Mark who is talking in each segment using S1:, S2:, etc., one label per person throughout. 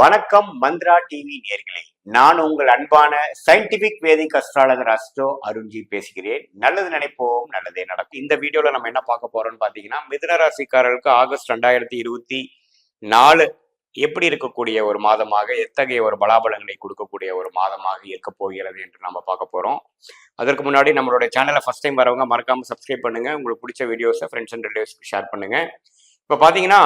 S1: வணக்கம் மந்த்ரா டிவி நேர்களே. நான் உங்கள் அன்பான scientific Vedic astrologer astro Arunji பேசுகிறேன். நல்லது நினைப்போம் நல்லதே நடக்கும். இந்த வீடியோல நம்ம என்ன பார்க்க போறோம்னு பாத்தீங்கன்னா மிதுன ராசிக்காரர்களுக்கு ஆகஸ்ட் ரெண்டாயிரத்தி இருபத்தி நாலு எப்படி இருக்கக்கூடிய ஒரு மாதமாக எத்தகைய ஒரு பலாபலங்களை கொடுக்கக்கூடிய ஒரு மாதமாக இருக்க போகிறது என்று நம்ம பார்க்க போறோம். அதற்கு முன்னாடி நம்மளுடைய சேனலை ஃபர்ஸ்ட் டைம் வரவங்க மறக்காம சப்ஸ்கிரைப் பண்ணுங்க. உங்களுக்கு பிடிச்ச வீடியோஸை ஃப்ரெண்ட்ஸ் அண்ட் ரிலேட்டிவ்ஸ்க்கு ஷேர் பண்ணுங்க. இப்போ பார்த்தீங்கன்னா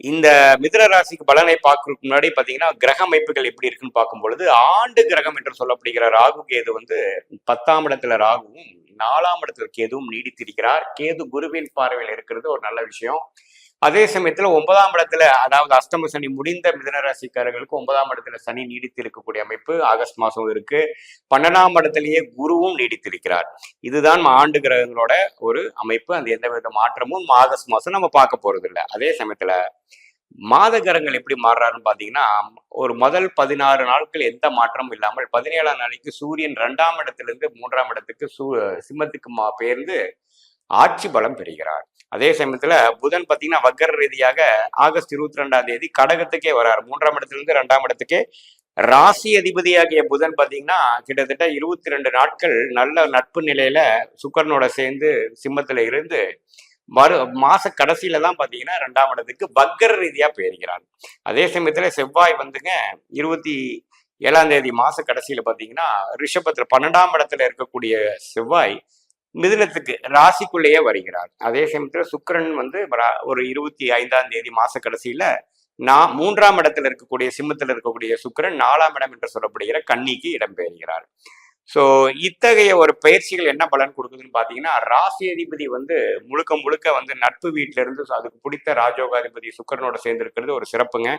S1: இந்த மிதுன ராசிக்கு பலனை பார்க்கறதுக்கு முன்னாடி பாத்தீங்கன்னா கிரக அமைப்புகள் எப்படி இருக்குன்னு பார்க்கும் பொழுது ஆண்டு கிரகம் என்று சொல்லப்படுகிற ராகு கேது வந்து பத்தாம் இடத்துல ராகுவும் நாலாம் இடத்துல கேதுவும் நீடித்திருக்கிறார். கேது குருவின் பார்வையில் இருக்கிறது ஒரு நல்ல விஷயம். அதே சமயத்துல ஒன்பதாம் இடத்துல அதாவது அஷ்டம சனி முடிந்த மிதனராசிக்காரர்களுக்கு ஒன்பதாம் இடத்துல சனி நீடித்து இருக்கக்கூடிய அமைப்பு ஆகஸ்ட் மாசம் இருக்கு. பன்னெண்டாம் இடத்திலேயே குருவும் நீடித்திருக்கிறார். இதுதான் ஆண்டு கிரகங்களோட ஒரு அமைப்பு. அந்த எந்த வித மாற்றமும் ஆகஸ்ட் மாசம் நம்ம பார்க்க போறது இல்லை அதே சமயத்துல மாத கிரகங்கள் எப்படி மாறுறாருன்னு பாத்தீங்கன்னா ஒரு முதல் பதினாறு நாட்கள் எந்த மாற்றமும் இல்லாமல் பதினேழாம் நாளைக்கு சூரியன் ரெண்டாம் இடத்திலிருந்து மூன்றாம் இடத்துக்கு சூ சிம்மத்துக்கு மா பெயர்ந்து ஆட்சி பலம் பெறுகிறார். அதே சமயத்துல புதன் பாத்தீங்கன்னா வக்கர ரீதியாக ஆகஸ்ட் இருபத்தி ரெண்டாம் தேதி கடகத்துக்கே வரார். மூன்றாம் இடத்திலிருந்து ரெண்டாம் இடத்துக்கு ராசி அதிபதியாகிய புதன் பாத்தீங்கன்னா கிட்டத்தட்ட இருபத்தி ரெண்டு நாட்கள் நல்ல நட்பு நிலையில சுக்கரனோட சேர்ந்து சிம்மத்துல இருந்து மறு மாச கடைசியில தான் பாத்தீங்கன்னா ரெண்டாம் இடத்துக்கு வக்கர ரீதியா பெயர்கிறார். அதே சமயத்துல செவ்வாய் வந்துங்க இருபத்தி ஏழாம் தேதி மாச கடைசியில பாத்தீங்கன்னா ரிஷபத்துல பன்னெண்டாம் இடத்துல இருக்கக்கூடிய செவ்வாய் மிதுனத்துக்கு ராசிக்குள்ளேயே வருகிறார். அதே சமயத்துல சுக்கிரன் வந்து ரா- ஒரு இருபத்தி ஐந்தாம் தேதி மாச கடைசியில நான் மூன்றாம் இடத்துல இருக்கக்கூடிய சிம்மத்துல இருக்கக்கூடிய சுக்கிரன் நாலாம் இடம் என்று சொல்லப்படுகிற கன்னிக்கு இடம்பெறுகிறார் ஸோ இத்தகைய ஒரு பயிற்சிகள் என்ன பலன் கொடுக்குதுன்னு பார்த்தீங்கன்னா ராசி அதிபதி வந்து முழுக்க முழுக்க வந்து நட்பு வீட்டில இருந்து அதுக்கு பிடித்த ராஜோகாதிபதி சுக்கரனோட சேர்ந்து இருக்கிறது ஒரு சிறப்புங்க.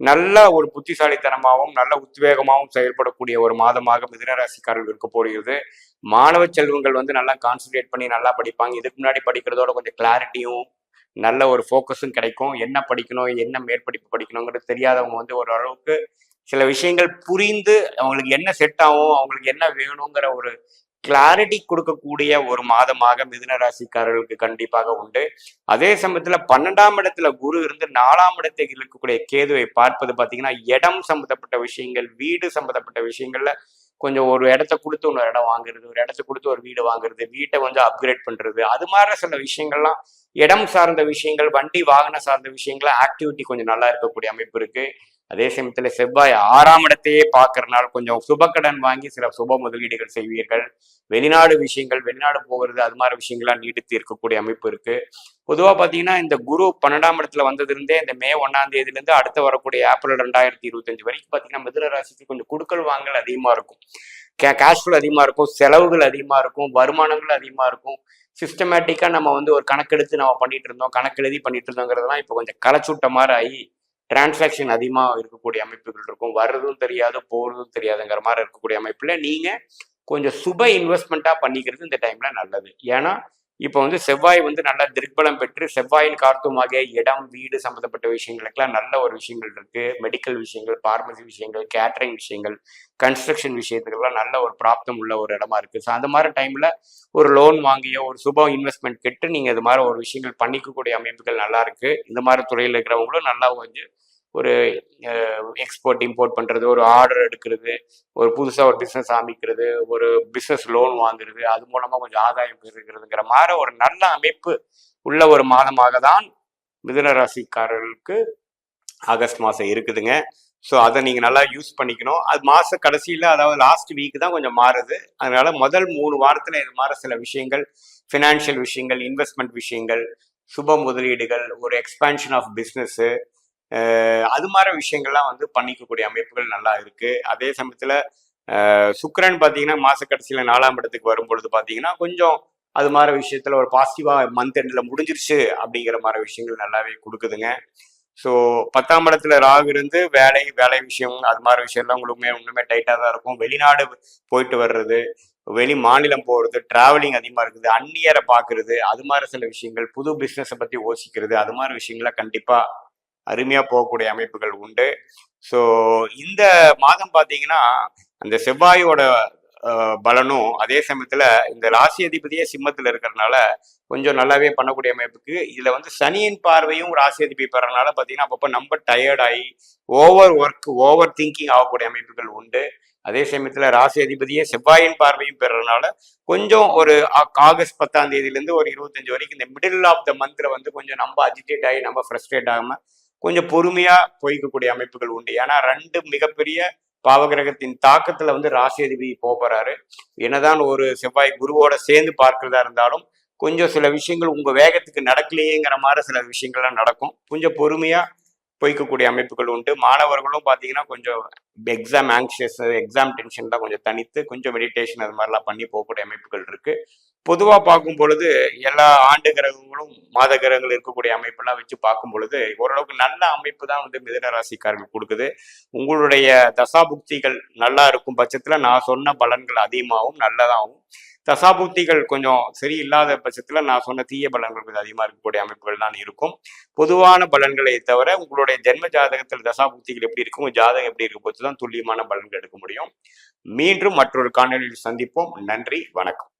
S1: நல்ல ஒரு புத்திசாலித்தனமாகவும் நல்ல உத்வேகமாகவும் செயல்படக்கூடிய ஒரு மாதமாக மிதனராசிக்காரர்கள் இருக்க போகிறது. மாணவ செல்வங்கள் வந்து நல்லா கான்சென்ட்ரேட் பண்ணி நல்லா படிப்பாங்க. இதுக்கு முன்னாடி படிக்கிறதோட கொஞ்சம் கிளாரிட்டியும் நல்ல ஒரு ஃபோக்கஸும் கிடைக்கும். என்ன படிக்கணும் என்ன மேற்படிப்பு படிக்கணுங்கிறது தெரியாதவங்க வந்து ஓரளவுக்கு சில விஷயங்கள் புரிந்து அவங்களுக்கு என்ன செட் ஆகும் அவங்களுக்கு என்ன வேணுங்கிற ஒரு கிளாரிட்டி கொடுக்கக்கூடிய ஒரு மாதமாக மிதுன ராசிக்காரர்களுக்கு கண்டிப்பாக உண்டு. அதே சமயத்துல பன்னெண்டாம் இடத்துல குரு இருந்து நாலாம் இடத்தை இருக்கக்கூடிய கேதுவை பார்ப்பது பாத்தீங்கன்னா இடம் சம்பந்தப்பட்ட விஷயங்கள் வீடு சம்பந்தப்பட்ட விஷயங்கள்ல கொஞ்சம் ஒரு இடத்த கொடுத்து இன்னொரு இடம் வாங்குறது ஒரு இடத்த கொடுத்து ஒரு வீடு வாங்குறது வீட்டை கொஞ்சம் அப்கிரேட் பண்றது. அது மாதிரி சில விஷயங்கள்லாம் இடம் சார்ந்த விஷயங்கள் வண்டி வாகன சார்ந்த விஷயங்கள ஆக்டிவிட்டி கொஞ்சம் நல்லா இருக்கக்கூடிய அமைப்பு இருக்கு. அதே சமயத்துல செவ்வாய் ஆறாம் இடத்தையே பார்க்கறனால கொஞ்சம் சுபக்கடன் வாங்கி சில சுப முதலீடுகள் செய்வீர்கள். வெளிநாடு விஷயங்கள் வெளிநாடு போகிறது அது மாதிரி விஷயங்கள்லாம் நீடித்து இருக்கக்கூடிய அமைப்பு இருக்கு. பொதுவா பாத்தீங்கன்னா இந்த குரு பன்னெண்டாம் இடத்துல வந்ததுலேருந்தே இந்த மே ஒன்னாம் தேதியிலேருந்து அடுத்து வரக்கூடிய ஏப்ரல் ரெண்டாயிரத்தி இருபத்தஞ்சு வரைக்கும் பாத்தீங்கன்னா மிதுன ராசிக்கு கொஞ்சம் குடுக்கல் வாங்கல் அதிகமா இருக்கும். கே கேஷ் ஃப்ளோ அதிகமா இருக்கும் செலவுகள் அதிகமா இருக்கும் வருமானங்கள் அதிகமா இருக்கும். சிஸ்டமேட்டிக்கா நம்ம வந்து ஒரு கணக்கெடுத்து நம்ம பண்ணிட்டு இருந்தோம் கணக்கெழுதி பண்ணிட்டு இருந்தோங்கிறதெல்லாம் இப்போ கொஞ்சம் களைச்சுட்ட மாதிரி ஆகி டிரான்சாக்ஷன் அதிகமாக இருக்கக்கூடிய அமைப்புகள் இருக்கும். வர்றதும் தெரியாது போறதும் தெரியாதுங்கிற மாதிரி இருக்கக்கூடிய அமைப்புல நீங்க கொஞ்சம் சுப இன்வெஸ்ட்மெண்ட்டாக பண்ணிக்கிறது இந்த டைம்ல நல்லது. ஏன்னா இப்போ வந்து செவ்வாய் வந்து நல்லா திருக்பலம் பெற்று செவ்வாயின் கார்த்துமாக இடம் வீடு சம்மந்தப்பட்ட விஷயங்களுக்கெல்லாம் நல்ல ஒரு விஷயங்கள் இருக்கு. மெடிக்கல் விஷயங்கள் பார்மசி விஷயங்கள் கேட்டரிங் விஷயங்கள் கன்ஸ்ட்ரக்ஷன் விஷயத்துக்கெல்லாம் நல்ல ஒரு பிராப்தம் உள்ள ஒரு இடமா இருக்கு. ஸோ அந்த மாதிரி டைம்ல ஒரு லோன் வாங்கியோ ஒரு சுப இன்வெஸ்ட்மெண்ட் கெட்டு நீங்க இது மாதிரி ஒரு விஷயங்கள் பண்ணிக்கக்கூடிய அமைப்புகள் நல்லா இருக்கு. இந்த மாதிரி துறையில் இருக்கிறவங்களும் நல்லா கொஞ்சம் ஒரு எக்ஸ்போர்ட் இம்போர்ட் பண்ணுறது ஒரு ஆர்டர் எடுக்கிறது ஒரு புதுசாக ஒரு பிஸ்னஸ் ஆரம்பிக்கிறது ஒரு பிஸ்னஸ் லோன் வாங்குறது அது மூலமாக கொஞ்சம் ஆதாயம் பெறுகிறதுங்கிற மாதிரி ஒரு நல்ல அமைப்பு உள்ள ஒரு மாதமாக தான் மிதுன ராசிக்காரர்களுக்கு ஆகஸ்ட் மாதம் இருக்குதுங்க. ஸோ அதை நீங்கள் நல்லா யூஸ் பண்ணிக்கணும். அது மாத கடைசியில் அதாவது லாஸ்ட் வீக் தான் கொஞ்சம் மாறுது. அதனால முதல் மூணு வாரத்தில் இது மாதிரி சில விஷயங்கள் ஃபினான்ஷியல் விஷயங்கள் இன்வெஸ்ட்மெண்ட் விஷயங்கள் சுப முதலீடுகள் ஒரு எக்ஸ்பான்ஷன் ஆஃப் பிஸ்னஸ்ஸு அது மாதிரி விஷயங்கள்லாம் வந்து பண்ணிக்கக்கூடிய அமைப்புகள் நல்லா இருக்கு. அதே சமயத்துல சுக்கரன் பார்த்தீங்கன்னா மாச கடைசியில நாலாம் இடத்துக்கு வரும்பொழுது பார்த்தீங்கன்னா கொஞ்சம் அது மாதிரி விஷயத்துல ஒரு பாசிட்டிவா மந்த் எண்ட்ல முடிஞ்சிருச்சு அப்படிங்கிற மாதிரி விஷயங்கள் நல்லாவே கொடுக்குதுங்க. ஸோ பத்தாம் இடத்துல ராகு இருந்து வேலை வேலை விஷயம் அது மாதிரி விஷயம்லாம் உங்களுக்குமே ஒன்றுமே டைட்டாக தான் இருக்கும். வெளிநாடு போயிட்டு வர்றது வெளி மாநிலம் போகிறது டிராவலிங் அதிகமாக இருக்குது அந்நியரை பார்க்கறது அது மாதிரி சில விஷயங்கள் புது பிஸ்னஸை பற்றி யோசிக்கிறது அது மாதிரி விஷயங்களை கண்டிப்பாக அருமையாக போகக்கூடிய அமைப்புகள் உண்டு. ஸோ இந்த மாதம் பார்த்தீங்கன்னா அந்த செவ்வாயோட பலனும் அதே சமயத்துல இந்த ராசி அதிபதியே சிம்மத்துல இருக்கிறதுனால கொஞ்சம் நல்லாவே பண்ணக்கூடிய அமைப்புக்கு இதுல வந்து சனியின் பார்வையும் ராசி அதிபதி பெறனால பாத்தீங்கன்னா அப்பப்போ நம்ம டயர்ட் ஆகி ஓவர் ஒர்க் ஓவர் திங்கிங் ஆகக்கூடிய அமைப்புகள் உண்டு. அதே சமயத்துல ராசி அதிபதியே செவ்வாயின் பார்வையும் பெறறனால கொஞ்சம் ஒரு ஆகஸ்ட் பத்தாம் தேதியிலேருந்து ஒரு இருபத்தஞ்சு வரைக்கும் இந்த மிடில் ஆஃப் த மந்த்ல வந்து கொஞ்சம் நம்ம அஜிடேட் ஆகி நம்ம ஃப்ரஸ்ட்ரேட் ஆகாம கொஞ்சம் பொறுமையா போய்க்கக்கூடிய அமைப்புகள் உண்டு. ஏன்னா ரெண்டு மிகப்பெரிய பாவகிரகத்தின் தாக்கத்துல வந்து ராசி அதிபதி போக போறாரு என்னதான் ஒரு செவ்வாய் குருவோட சேர்ந்து பார்க்கிறதா இருந்தாலும் கொஞ்சம் சில விஷயங்கள் உங்க வேகத்துக்கு நடக்கலையேங்கிற மாதிரி சில விஷயங்கள்லாம் நடக்கும். கொஞ்சம் பொறுமையா போய்க்கக்கூடிய அமைப்புகள் உண்டு. மாணவர்களும் பார்த்தீங்கன்னா கொஞ்சம் எக்ஸாம் ஆங்ஷியஸ் எக்ஸாம் டென்ஷன்லாம் கொஞ்சம் தனித்து கொஞ்சம் மெடிடேஷன் அது மாதிரிலாம் பண்ணி போகக்கூடிய அமைப்புகள் இருக்கு. பொதுவாக பார்க்கும் பொழுது எல்லா ஆண்டு கிரகங்களும் மாத கிரகங்கள் இருக்கக்கூடிய அமைப்பெல்லாம் வச்சு பார்க்கும் பொழுது ஓரளவுக்கு நல்ல அமைப்பு தான் வந்து மிதனராசிக்காரர்கள் கொடுக்குது. உங்களுடைய தசாபுக்திகள் நல்லா இருக்கும் பட்சத்தில் நான் சொன்ன பலன்கள் அதிகமாகவும் நல்லதாகவும் தசாபுக்திகள் கொஞ்சம் சரியில்லாத பட்சத்தில் நான் சொன்ன தீய பலன்கள் கொஞ்சம் அதிகமாக இருக்கக்கூடிய அமைப்புகள் தான் இருக்கும். பொதுவான பலன்களை தவிர உங்களுடைய ஜென்ம ஜாதகத்தில் தசாபுக்திகள் எப்படி இருக்கும் ஜாதகம் எப்படி இருக்கும் போது தான் துல்லியமான பலன்கள் எடுக்க முடியும். மீண்டும் மற்றொரு காணொலியில் சந்திப்போம். நன்றி வணக்கம்.